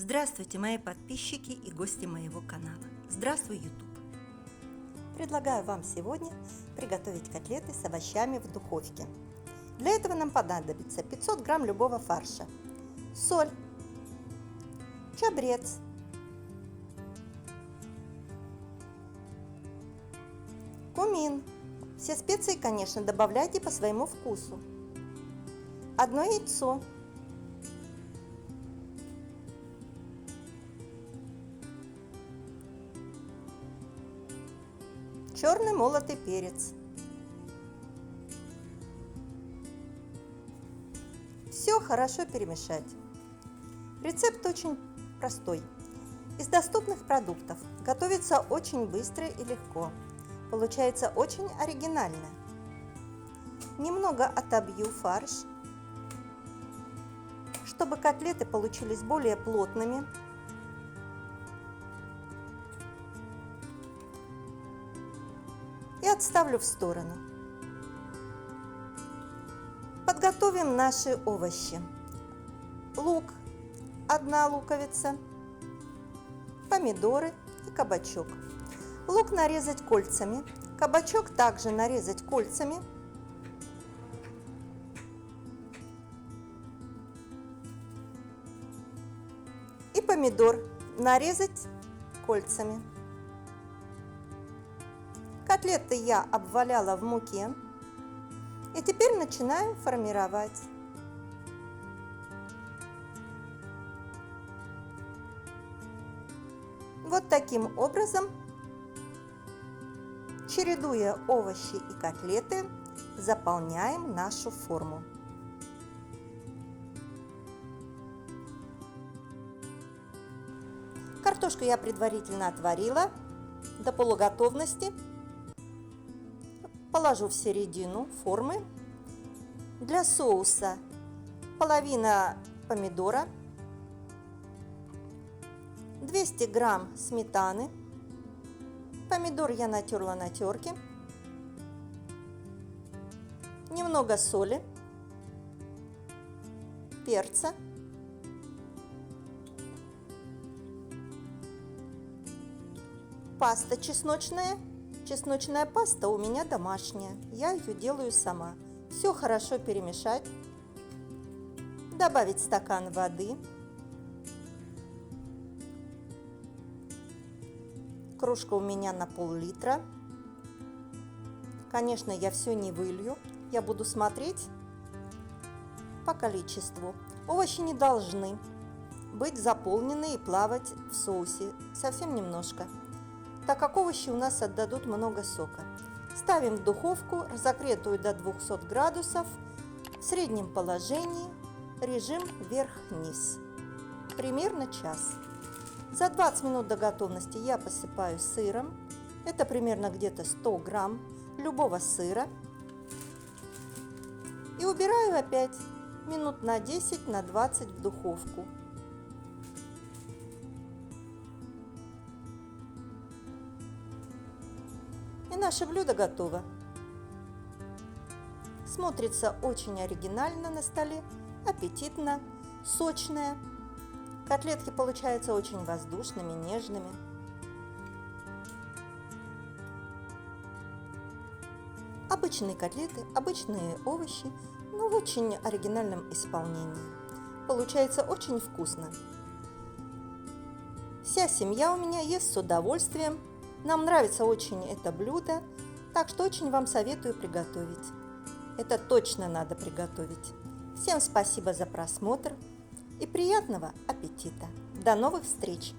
Здравствуйте, мои подписчики и гости моего канала. Здравствуй, YouTube. Предлагаю вам сегодня приготовить котлеты с овощами в духовке. Для этого нам понадобится 500 грамм любого фарша, соль, чабрец, кумин. Все специи, конечно, добавляйте по своему вкусу. Одно яйцо, черный молотый перец. Все хорошо перемешать. Рецепт очень простой. Из доступных продуктов готовится очень быстро и легко. Получается очень оригинально. Немного отобью фарш, чтобы котлеты получились более плотными отставлю в сторону. Подготовим наши овощи. Лук, одна луковица, помидоры и кабачок. Лук нарезать кольцами, кабачок также нарезать кольцами. И помидор нарезать кольцами. Котлеты я обваляла в муке. И теперь начинаем формировать. Вот таким образом, чередуя овощи и котлеты, заполняем нашу форму. Картошку я предварительно отварила до полуготовности положу в середину формы. Для соуса. Половина помидора, 200 грамм сметаны, помидор я натерла на терке, немного соли, перца, паста чесночная Чесночная паста у меня домашняя, я ее делаю сама. Все хорошо перемешать. Добавить стакан воды. Кружка у меня на пол-литра. Конечно, я все не вылью. Я буду смотреть по количеству. Овощи не должны быть заполнены и плавать в соусе. Совсем немножко так как овощи у нас отдадут много сока. Ставим в духовку, разогретую до 200 градусов, в среднем положении, режим вверх-вниз. Примерно час. За 20 минут до готовности я посыпаю сыром. Это примерно где-то 100 грамм любого сыра. И убираю опять минут на 10 на 20 в духовку. Наше блюдо готово. Смотрится очень оригинально на столе, аппетитно, сочное. Котлетки получаются очень воздушными, нежными. Обычные котлеты, обычные овощи, но в очень оригинальном исполнении. Получается очень вкусно. Вся семья у меня ест с удовольствием, нам нравится очень это блюдо, так что очень вам советую приготовить. Это точно надо приготовить. Всем спасибо за просмотр и приятного аппетита. До новых встреч!